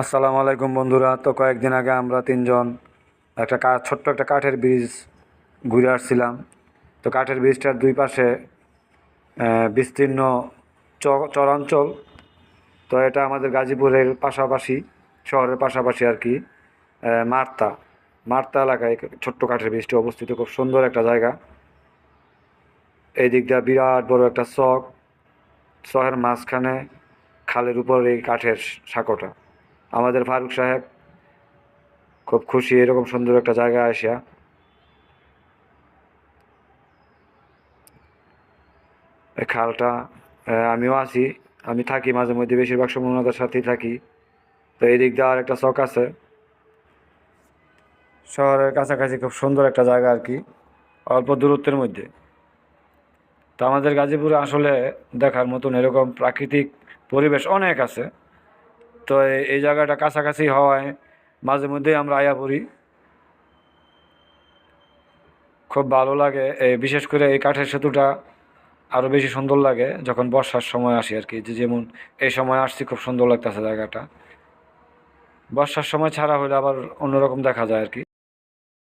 আসসালামু আলাইকুম বন্ধুরা। তো কয়েকদিন আগে আমরা তিনজন একটা কা ছোট্ট একটা কাঠের ব্রিজ ঘুরে আসছিলাম। তো কাঠের ব্রিজটার দুই পাশে বিস্তীর্ণ চরাঞ্চল। তো এটা আমাদের গাজীপুরের পাশাপাশি, শহরের পাশাপাশি আর কি মার্তা। মার্তা এলাকায় ছোট্ট কাঠের ব্রিজটি অবস্থিত। খুব সুন্দর একটা জায়গা। এই দিক দিয়ে বিরাট বড় একটা চক। চকের মাঝখানে খালের উপর এই কাঠের সাঁকোটা। আমাদের ফারুক সাহেব খুব খুশি এরকম সুন্দর একটা জায়গায় আসিয়া খালটা আমিও আছি, আমি থাকি মাঝে মধ্যে, বেশিরভাগ সময় ওনাদের সাথেই থাকি। তো এই দিক দিয়ে একটা চক আছে। শহরের কাছাকাছি খুব সুন্দর একটা জায়গা আর কি, অল্প দূরত্বের মধ্যে। তো আমাদের গাজীপুরে আসলে দেখার মতন এরকম প্রাকৃতিক পরিবেশ অনেক আছে। তো এই- জায়গাটা কাছাকাছি হওয়ায় মাঝে মধ্যেই আমরা আয়া পড়ি। খুব ভালো লাগে বিশেষ করে এই কাঠের সেতুটা আরও বেশি সুন্দর লাগে যখন বর্ষার সময় আসি আর কি। যে যেমন এই সময় আসছি, খুব সুন্দর লাগতেছে জায়গাটা। বর্ষার সময় ছাড়া হলে আবার অন্যরকম দেখা যায় আর কি।